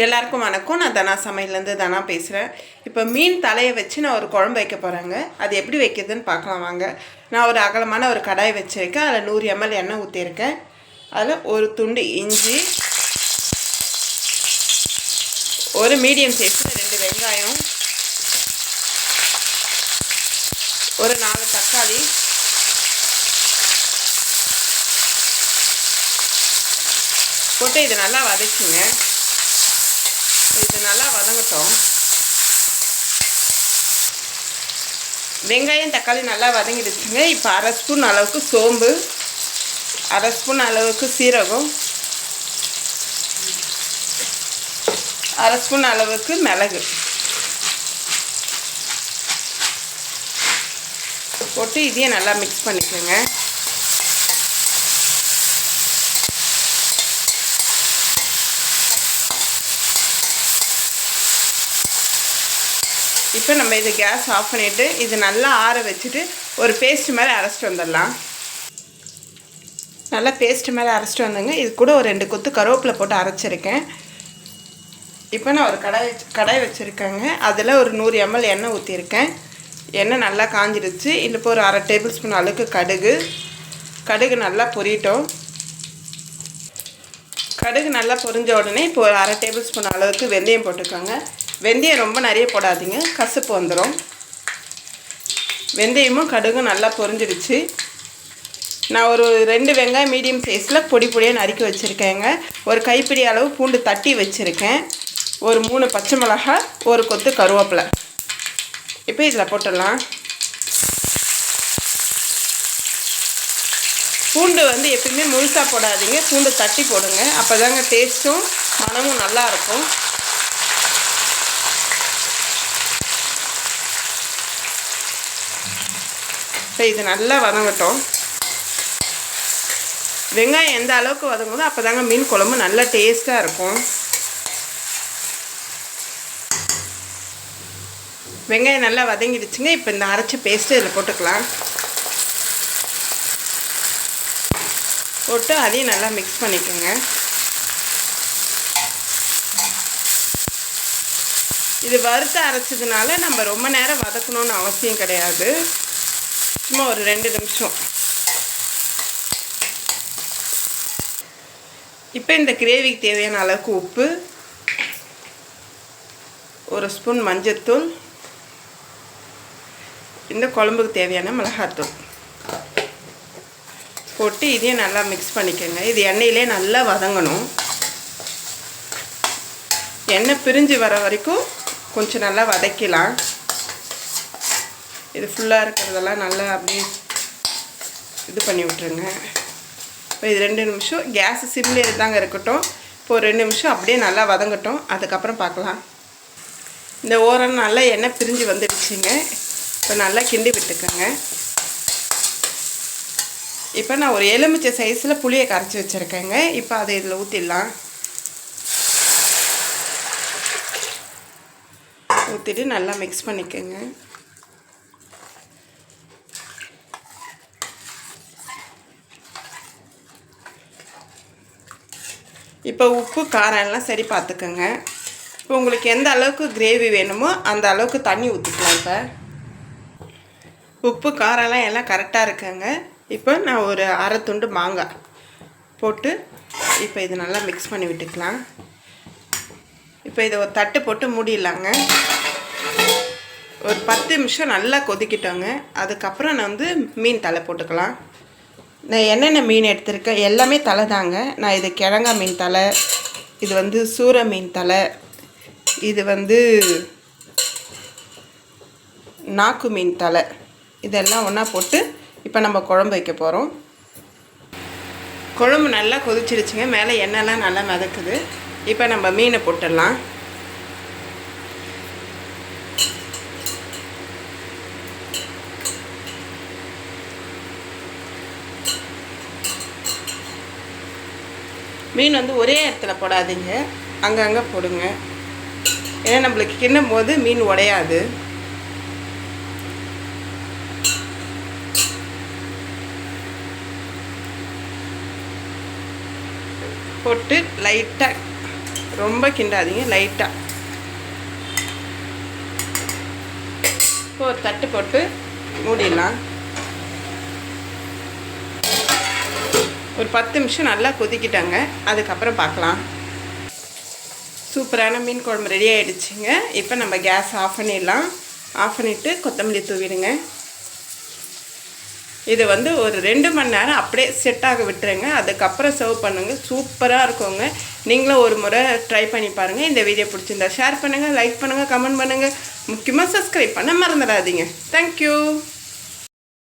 எல்லாருக்கும் வணக்கம். நான் தனா சமையல்லேருந்து தனா பேசுகிறேன். இப்போ மீன் தலையை வச்சு நான் ஒரு குழம்பு வைக்க போகிறேங்க. அது எப்படி வைக்கிறதுன்னு பார்க்கலாம் வாங்க. நான் ஒரு அகலமான ஒரு கடாய் வச்சுருக்கேன். அதில் நூறு எம்எல் எண்ணெய் ஊற்றிருக்கேன் அதில் ஒரு துண்டு இஞ்சி ஒரு மீடியம் சைஸில் ரெண்டு வெங்காயம் ஒரு நாலு தக்காளி போட்டு இது நல்லா வதக்குங்க. இது நல்லா வதங்கட்டும். வெங்காயம் தக்காளி நல்லா வதங்கிடுச்சுங்க. இப்போ அரை ஸ்பூன் அளவுக்கு சோம்பு அரை ஸ்பூன் அளவுக்கு சீரகம் அரை ஸ்பூன் அளவுக்கு மிளகு. போட்டு இதையும் நல்லா மிக்ஸ் பண்ணிக்கோங்க. இப்போ நம்ம இது கேஸ் ஆஃப் பண்ணிவிட்டு இது நல்லா ஆற வச்சுட்டு ஒரு பேஸ்ட் மாதிரி அரைச்சிட்டு வந்துடலாம். நல்லா பேஸ்ட் மாதிரி அரைச்சிட்டு வந்தேங்க இது கூட ஒரு ரெண்டு கொத்து கருவேப்பிலை போட்டு அரைச்சிருக்கேன். இப்போ நான் ஒரு கடாய் வச்சு கடாய் வச்சுருக்கேங்க. அதில் ஒரு நூறு எம்எல் எண்ணெய் ஊற்றிருக்கேன் எண்ணெய் நல்லா காஞ்சிடுச்சு இல்லை இப்போ ஒரு அரை டேபிள் ஸ்பூன் அளவுக்கு கடுகு. கடுகு நல்லா பொரியட்டும் கடுகு நல்லா பொரிஞ்ச உடனே இப்போ ஒரு அரை டேபிள் ஸ்பூன் அளவுக்கு வெந்தயம் போட்டுக்கோங்க. வெந்தயம் ரொம்ப நிறைய போடாதீங்க. கசப்பு வந்துடும் வெந்தயமும் கடுகும் நல்லா பொரிஞ்சிடுச்சு நான் ஒரு ரெண்டு வெங்காயம் மீடியம் சைஸில் பொடி பொடியாக நறுக்கி வச்சுருக்கேங்க. ஒரு கைப்பிடி அளவு பூண்டு தட்டி வச்சுருக்கேன். ஒரு மூணு பச்சை மிளகாய் ஒரு கொத்து கருவேப்பிலை. இப்போ இதில் போட்டுடலாம். பூண்டு வந்து எப்பயுமே முழுசாக போடாதீங்க. பூண்டு தட்டி போடுங்க. அப்போ தாங்க டேஸ்ட்டும் மனமும் நல்லாயிருக்கும் இப்போ இது நல்லா வதங்கட்டும். வெங்காயம் எந்த அளவுக்கு வதங்குதோ அப்போ தாங்க மீன் குழம்பு நல்லா டேஸ்ட்டாக இருக்கும். வெங்காயம் நல்லா வதங்கிடுச்சுங்க. இப்போ இந்த அரைச்ச பேஸ்ட்டு இதில் போட்டுக்கலாம். போட்டு அதையும் நல்லா மிக்ஸ் பண்ணிக்கோங்க. இது வறுத்து அரைச்சதுனால நம்ம ரொம்ப நேரம் வதக்கணும்னு அவசியம் கிடையாது. சும்மா ஒரு ரெண்டு நிமிஷம். இப்போ இந்த கிரேவிக்கு தேவையான அளவுக்கு உப்பு ஒரு ஸ்பூன் மஞ்சத்தூள் இந்த குழம்புக்கு தேவையான மிளகாத்தூள். போட்டு இதையும் நல்லா மிக்ஸ் பண்ணிக்கோங்க. இது எண்ணெயிலே நல்லா வதங்கணும். எண்ணெய் பிரிஞ்சு வர வரைக்கும் கொஞ்சம் நல்லா வதக்கலாம் இது ஃபுல்லாக இருக்கிறதெல்லாம் நல்லா அப்படியே இது பண்ணி விட்ருங்க இப்போ இது ரெண்டு நிமிஷம். கேஸ் சிம்லே தாங்க இருக்கட்டும். இப்போ ஒரு ரெண்டு நிமிஷம் அப்படியே நல்லா வதங்கட்டும். அதுக்கப்புறம் பார்க்கலாம். இந்த ஓரம் நல்லா எண்ணெய் பிரிஞ்சு வந்துடுச்சுங்க. இப்போ நல்லா கிண்டி விட்டுக்கோங்க. இப்போ நான் ஒரு எலுமிச்சை சைஸில் புளியை கரைச்சி வச்சுருக்கேங்க. இப்போ அதை இதில் ஊற்றிடலாம் ஊற்றிட்டு நல்லா மிக்ஸ் பண்ணிக்கோங்க. இப்போ உப்பு காரம் எல்லாம் சரி பார்த்துக்கோங்க. இப்போ உங்களுக்கு எந்த அளவுக்கு கிரேவி வேணுமோ அந்த அளவுக்கு தண்ணி ஊற்றிக்கலாம் இப்போ. உப்பு காரம்லாம் எல்லாம் கரெக்டாக இருக்குங்க. இப்போ நான் ஒரு அரை துண்டு மாங்காய் போட்டு இப்போ இது நல்லா மிக்ஸ் பண்ணி விட்டுக்கலாம். இப்போ இதை ஒரு தட்டு போட்டு மூடிடலாங்க. ஒரு பத்து நிமிஷம் நல்லா கொதிக்கிட்டோங்க. அதுக்கப்புறம் நான் வந்து மீன் தலை போட்டுக்கலாம். நான் என்னென்ன மீன் எடுத்திருக்கேன் எல்லாமே தலை தாங்க. நான் இது கிழங்கா மீன் தலை இது வந்து சூர மீன் தலை இது வந்து நாக்கு மீன் தலை. இதெல்லாம் ஒன்றா போட்டு இப்போ நம்ம குழம்பு வைக்க போகிறோம் குழம்பு நல்லா கொதிச்சிருச்சுங்க மேலே எண்ணெய்லாம் நல்லா மிதக்குது. இப்போ நம்ம மீனை போட்டுடலாம். மீன் வந்து ஒரே இடத்துல போடாதீங்க. அங்கங்கே போடுங்க. ஏன்னா நம்மளுக்கு கிண்ணும் போது மீன் உடையாது. போட்டு லைட்டாக ரொம்ப கிண்டாதீங்க லைட்டாக இப்போ ஒரு தட்டு போட்டு மூடிடலாம். ஒரு பத்து நிமிஷம் நல்லா கொதிக்கிட்டாங்க. அதுக்கப்புறம் பார்க்கலாம். சூப்பரான மீன் குழம்பு ரெடி ஆகிடுச்சிங்க இப்போ நம்ம கேஸ் ஆஃப் பண்ணிடலாம். ஆஃப் பண்ணிவிட்டு கொத்தமல்லி தூவிடுங்க. இது வந்து ஒரு ரெண்டு மணி நேரம் அப்படியே செட் ஆக விட்டுருங்க. அதுக்கப்புறம் சர்வ் பண்ணுங்கள் சூப்பராக இருக்குங்க. நீங்களும் ஒரு முறை ட்ரை பண்ணி பாருங்கள் இந்த வீடியோ பிடிச்சிருந்தா ஷேர் பண்ணுங்கள் லைக் பண்ணுங்கள் கமெண்ட் பண்ணுங்கள் முக்கியமாக சப்ஸ்கிரைப் பண்ண மறந்துடாதீங்க. தேங்க்யூ